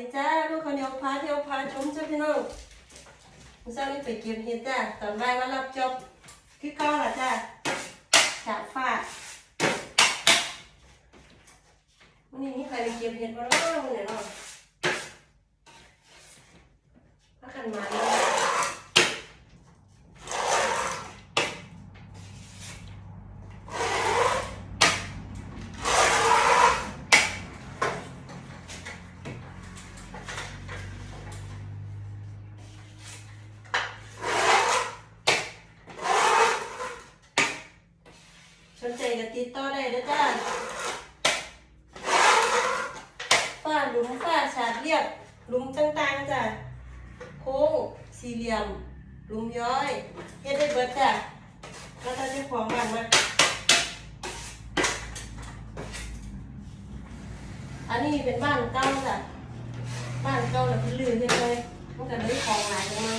ดีจ้าลูกข้าเดียวพาเที่ยวพาชมจ้าพี่น้องเจ้านี้ไปเก็บเห็ดจ้าตอนบ่ายมารับจบคือก้อนละจ้าฉาดฟาดวันนี้มีใครไปเก็บเห็ดมาแล้ววันไหนเนาะพักกันมาเลย สนใจ ก็ติดต่อได้ด้อจ้าฝ้าหลุมฝ้าฉาดเรียบหลุมต่างๆจ้ะโค้งสี่เหลี่ยมหลุมย้อยเฮ็ดได้เบิดจ้ะแล้วถ้าเจ้ของบ้านมาอันนี้เป็นบ้านเก่าจ้ะบ้านเก่าแล้วเพิ่นลื้อเฮ็ดเลยมันก็เลยงหลายลงมา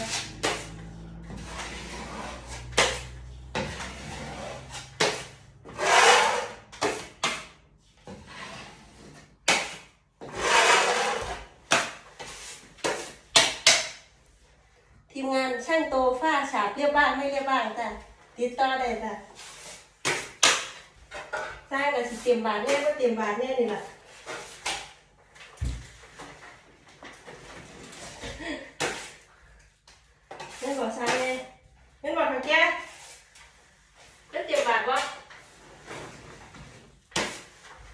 ทีมงาน ช่างโตฝ้าฉาบเรียบบ้านไม่เรียบบ้านจ้ะติดต่อได้จ้ะสร้างกับสิเตรียมบาทแน่ก็เตรียมบาทแน่นี่แหละเล่นบอกสร้างเลยเล่นบอกทางแก้เล่นเตรียมบาทวะ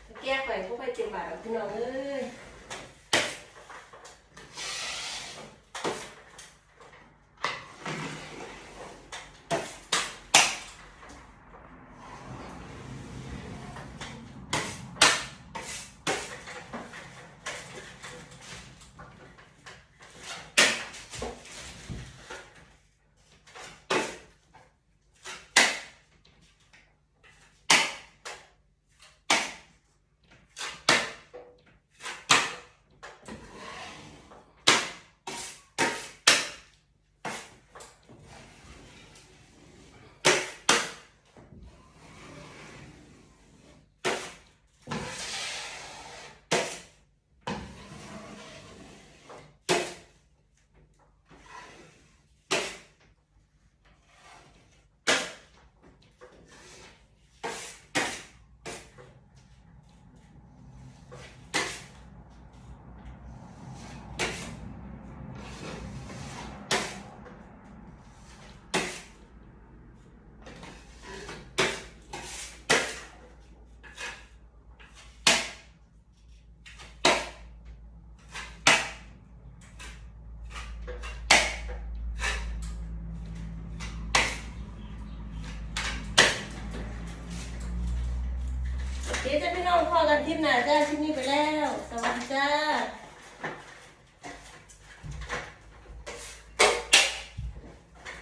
ทางแก้ไปพวกไปเตรียมบาทกับพี่น้องเอ้ย น้องพอกันทิพย์หน้าจ้าคลิปนี้ไปแล้ว สวัสดีจ้า